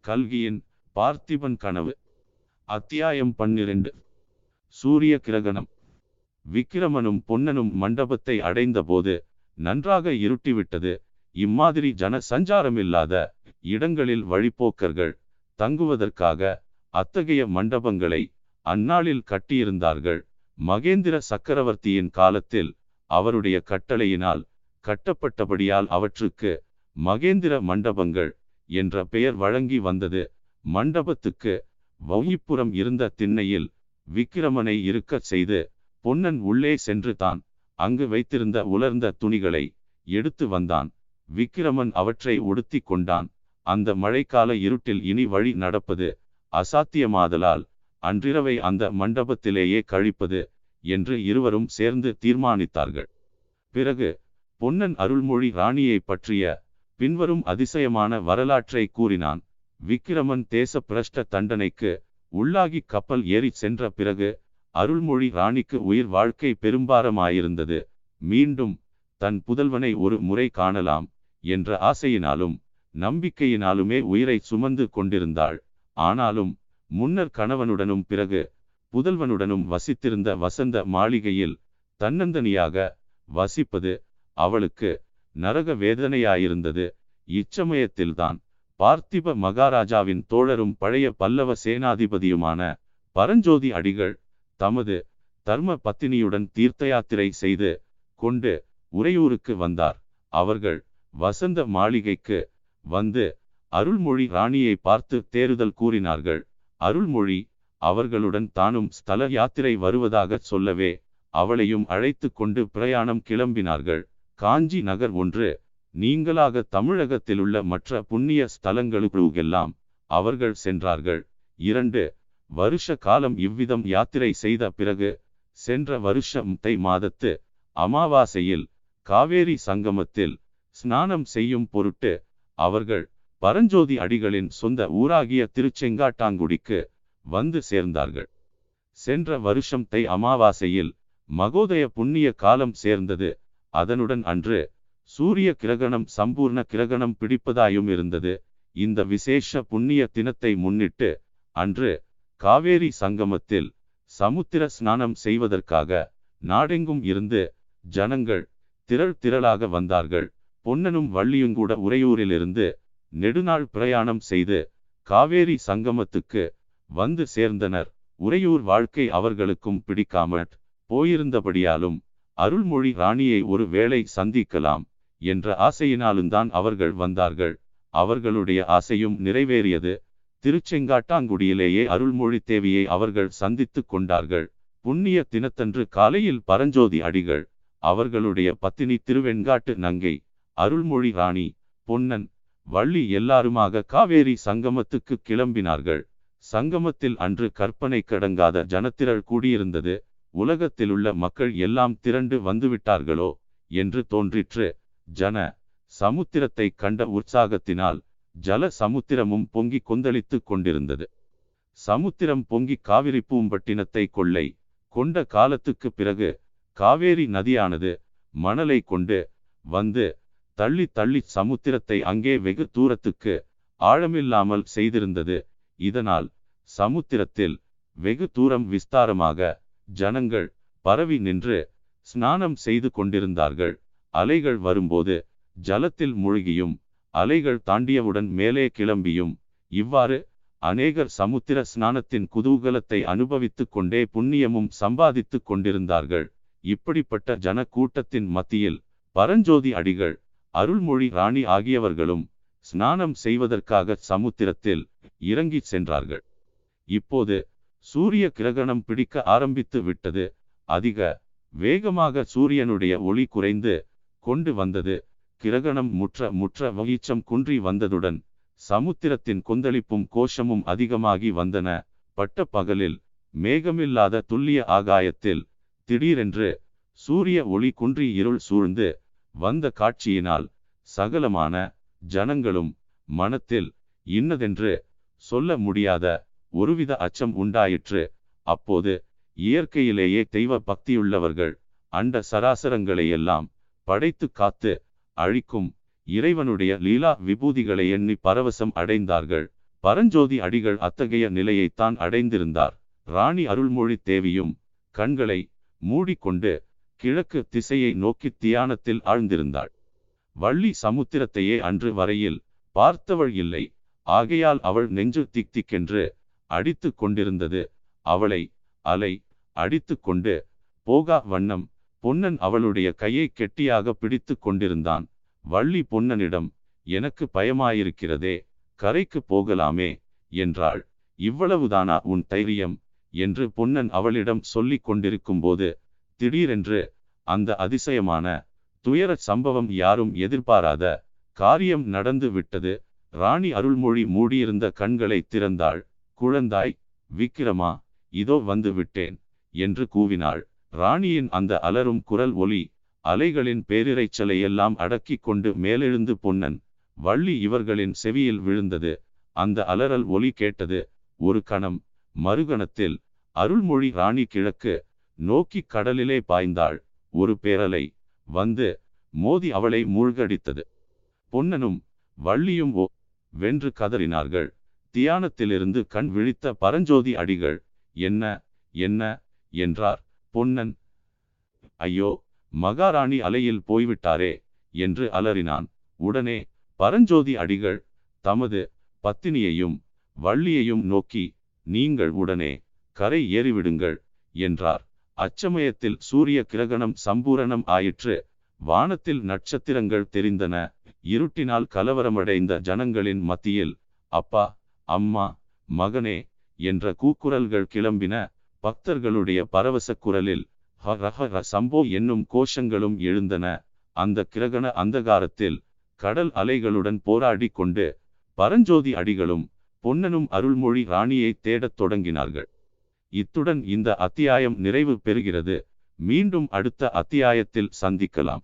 கல்கியின் பார்த்திபன் கனவு அத்தியாயம் பன்னிரண்டு. சூரிய கிரகணம். விக்கிரமனும் பொன்னனும் மண்டபத்தை அடைந்தபோது நன்றாக இருட்டிவிட்டது. இம்மாதிரி ஜன சஞ்சாரமில்லாத இடங்களில் வழிப்போக்கர்கள் தங்குவதற்காக அத்தகைய மண்டபங்களை அந்நாளில் கட்டியிருந்தார்கள். மகேந்திர சக்கரவர்த்தியின் காலத்தில் அவருடைய கட்டளையினால் கட்டப்பட்டபடியால் அவற்றுக்கு மகேந்திர மண்டபங்கள் என்ற பெயர் வழங்கி வந்தது. மண்டபத்துக்கு வௌயிப்புறம் இருந்த திண்ணையில் விக்கிரமனை இருக்கச் செய்து பொன்னன் உள்ளே சென்று தான் அங்கு வைத்திருந்த உலர்ந்த துணிகளை எடுத்து வந்தான். விக்கிரமன் அவற்றை உடுத்தி கொண்டான். அந்த மழைக்கால இருட்டில் இனி வழி நடப்பது அசாத்தியமாதலால் அன்றிரவை அந்த மண்டபத்திலேயே கழிப்பது என்று இருவரும் சேர்ந்து தீர்மானித்தார்கள். பிறகு பொன்னன் அருள்மொழி ராணியை பற்றிய பின்வரும் அதிசயமான வரலாற்றை கூறினான். விக்கிரமன் தேச பிரஷ்ட தண்டனைக்கு உள்ளாகி கப்பல் ஏறி சென்ற பிறகு அருள்மொழி ராணிக்கு உயிர் வாழ்க்கை பெரும்பாரமாயிருந்தது. மீண்டும் தன் புதல்வனை ஒரு முறை காணலாம் என்ற ஆசையினாலும் நம்பிக்கையினாலுமே உயிரை சுமந்து கொண்டிருந்தாள். ஆனாலும் முன்னர் கணவனுடனும் பிறகு புதல்வனுடனும் வசித்திருந்த வசந்த மாளிகையில் தன்னந்தனியாக வசிப்பது அவளுக்கு நரக வேதனையாயிருந்தது. இச்சமயத்தில்தான் பார்த்திப மகாராஜாவின் தோழரும் பழைய பல்லவ சேனாதிபதியுமான பரஞ்சோதி அடிகள் தமது தர்ம பத்தினியுடன் தீர்த்த யாத்திரை செய்து கொண்டு உறையூருக்கு வந்தார். அவர்கள் வசந்த மாளிகைக்கு வந்து அருள்மொழி ராணியை பார்த்து தேறுதல் கூறினார்கள். அருள்மொழி அவர்களுடன் தானும் ஸ்தல யாத்திரை வருவதாக சொல்லவே அவளையும் அழைத்து கொண்டு பிரயாணம் கிளம்பினார்கள். காஞ்சி நகர் ஒன்று நீங்களாக தமிழகத்திலுள்ள மற்ற புண்ணிய ஸ்தலங்களுக்கெல்லாம் அவர்கள் சென்றார்கள். இரண்டு வருஷ காலம் இவ்விதம் யாத்திரை செய்த பிறகு சென்ற வருஷம் தை மாதத்து அமாவாசையில் காவேரி சங்கமத்தில் ஸ்நானம் செய்யும் பொருட்டு அவர்கள் பரஞ்சோதி அடிகளின் சொந்த ஊராகிய திருச்செங்காட்டாங்குடிக்கு வந்து சேர்ந்தார்கள். சென்ற வருஷம் தை அமாவாசையில் மகோதய புண்ணிய காலம் சேர்ந்தது. அதனுடன் அன்று சூரிய கிரகணம் சம்பூர்ண கிரகணம் பிடிப்பதாயும் இருந்தது. இந்த விசேஷ புண்ணிய தினத்தை முன்னிட்டு அன்று காவேரி சங்கமத்தில் சமுத்திர ஸ்நானம் செய்வதற்காக நாடெங்கும் இருந்து ஜனங்கள் திரள் திரளாக வந்தார்கள். பொன்னனும் வள்ளியுங்கூட உறையூரிலிருந்து நெடுநாள் பிரயாணம் செய்து காவேரி சங்கமத்துக்கு வந்து சேர்ந்தனர். உறையூர் வாழ்க்கை அவர்களுக்கும் பிடிக்காமற் போயிருந்தபடியாலும் அருள்மொழி ராணியை ஒரு வேளை சந்திக்கலாம் என்ற ஆசையினாலும்தான் அவர்கள் வந்தார்கள். அவர்களுடைய ஆசையும் நிறைவேறியது. திருச்செங்காட்டாங்குடியிலேயே அருள்மொழி தேவியை அவர்கள் சந்தித்து கொண்டார்கள். புண்ணிய தினத்தன்று காலையில் பரஞ்சோதி அடிகள் அவர்களுடைய பத்தினி திருவெண்காட்டு நங்கை அருள்மொழி ராணி பொன்னன் வள்ளி எல்லாருமாக காவேரி சங்கமத்துக்கு கிளம்பினார்கள். சங்கமத்தில் அன்று கற்பனை கடங்காத ஜனத்திரள் கூடியிருந்தது. உலகத்திலுள்ள மக்கள் எல்லாம் திரண்டு வந்துவிட்டார்களோ என்று தோன்றிற்று. ஜன சமுத்திரத்தை கண்ட உற்சாகத்தினால் ஜல சமுத்திரமும் பொங்கி கொந்தளித்து கொண்டிருந்தது. சமுத்திரம் பொங்கி காவிரி பூம்பட்டினத்தை கொள்ளை கொண்ட காலத்துக்கு பிறகு காவேரி நதியானது மணலை கொண்டு வந்து தள்ளி தள்ளி சமுத்திரத்தை அங்கே வெகு தூரத்துக்கு ஆழமில்லாமல் செய்திருந்தது. இதனால் சமுத்திரத்தில் வெகு தூரம் விஸ்தாரமாக ஜனங்கள் பரவி நின்று ஸ்நானம் செய்து கொண்டிருந்தார்கள். அலைகள் வரும்போது ஜலத்தில் மூழ்கியும் அலைகள் தாண்டியவுடன் மேலே கிளம்பியும். இவ்வாறு அநேகர் சமுத்திர ஸ்நானத்தின் குதூகலத்தை அனுபவித்துக் கொண்டே புண்ணியமும் சம்பாதித்துக் கொண்டிருந்தார்கள். இப்படிப்பட்ட ஜன கூட்டத்தின் மத்தியில் பரஞ்சோதி அடிகள் அருள்மொழி ராணி ஆகியவர்களும் ஸ்நானம் செய்வதற்காக சமுத்திரத்தில் இறங்கிச் சென்றார்கள். இப்போது சூரிய கிரகணம் பிடிக்க ஆரம்பித்து விட்டது. அதிக வேகமாக சூரியனுடைய ஒளி குறைந்து கொண்டு வந்தது. கிரகணம் முற்ற முற்ற வகிச்சம் குன்றி வந்ததுடன் சமுத்திரத்தின் கொந்தளிப்பும் கோஷமும் அதிகமாகி வந்தன. பட்ட பகலில் மேகமில்லாத துல்லிய ஆகாயத்தில் திடீரென்று சூரிய ஒளி குன்றி இருள் சூழ்ந்து வந்த காட்சியினால் சகலமான ஜனங்களும் மனத்தில் இன்னதென்று சொல்ல முடியாத ஒருவித அச்சம் உண்டாயிற்று. அப்போது இயற்கையிலேயே தெய்வ பக்தியுள்ளவர்கள் அண்ட சராசரங்களையெல்லாம் படைத்து காத்து அழிக்கும் இறைவனுடைய லீலா விபூதிகளை எண்ணி பரவசம் அடைந்தார்கள். பரஞ்சோதி அடிகள் அத்தகைய நிலையைத்தான் அடைந்திருந்தார். ராணி அருள்மொழி தேவியும் கண்களை மூடிக்கொண்டு கிழக்கு திசையை நோக்கி தியானத்தில் ஆழ்ந்திருந்தாள். வள்ளி சமுத்திரத்தையே அன்று வரையில் பார்த்தவள் இல்லை. ஆகையால் அவள் நெஞ்சு திக் திக்கென்று அடித்து கொண்டிருந்தது. அவளை அலை அடித்து கொண்டு போகா வண்ணம் பொன்னன் அவளுடைய கையை கெட்டியாக பிடித்து கொண்டிருந்தான். வள்ளி பொன்னனிடம் எனக்கு பயமாயிருக்கிறதே கரைக்கு போகலாமே என்றாள். இவ்வளவுதானா உன் தைரியம்? என்று பொன்னன் அவளிடம் சொல்லிக் கொண்டிருக்கும்போது திடீரென்று அந்த அதிசயமான துயர சம்பவம் யாரும் எதிர்பாராத காரியம் நடந்து விட்டது. ராணி அருள்மொழி மூடியிருந்த கண்களை திறந்தாள். குழந்தாய் விக்கிரமா இதோ வந்து விட்டேன் என்று கூவினாள். ராணியின் அந்த அலரும் குரல் ஒலி அலைகளின் பேரிரைச்சலை எல்லாம் அடக்கிக் கொண்டு மேலெழுந்து பொன்னன். வள்ளி இவர்களின் செவியில் விழுந்தது. அந்த அலறல் ஒலி கேட்டது ஒரு கணம் மறுகணத்தில். அருள்மொழி ராணி கிழக்கு நோக்கி கடலிலே பாய்ந்தாள். ஒரு பேரலை வந்து மோதி அவளை மூழ்கடித்தது. பொன்னனும் வள்ளியும் ஓ வென்று கதறினார்கள். தியானத்திலிருந்து கண் விழித்த பரஞ்சோதி அடிகள் என்ன என்ன? என்றார். பொன்னன் ஐயோ மகாராணி அலையில் போய்விட்டாரே என்று அலறினான். உடனே பரஞ்சோதி அடிகள் தமது பத்தினியையும் வள்ளியையும் நோக்கி நீங்கள் உடனே கரை ஏறிவிடுங்கள் என்றார். அச்சமயத்தில் சூரிய கிரகணம் சம்பூரணம் ஆயிற்று. வானத்தில் நட்சத்திரங்கள் தெரிந்தன. இருட்டினால் கலவரமடைந்த ஜனங்களின் மத்தியில் அப்பா அம்மா மகனே என்ற கூக்குரல்கள் கிளம்பின. பக்தர்களுடைய பரவச குரலில் ஹ ஹ சம்போ என்னும் கோஷங்களும் எழுந்தன. அந்த கிரகண அந்தகாரத்தில் கடல் அலைகளுடன் போராடி கொண்டு பரஞ்சோதி அடிகளும் பொன்னனும் அருள்மொழி ராணியை தேடத் தொடங்கினார்கள். இத்துடன் இந்த அத்தியாயம் நிறைவு பெறுகிறது. மீண்டும் அடுத்த அத்தியாயத்தில் சந்திக்கலாம்.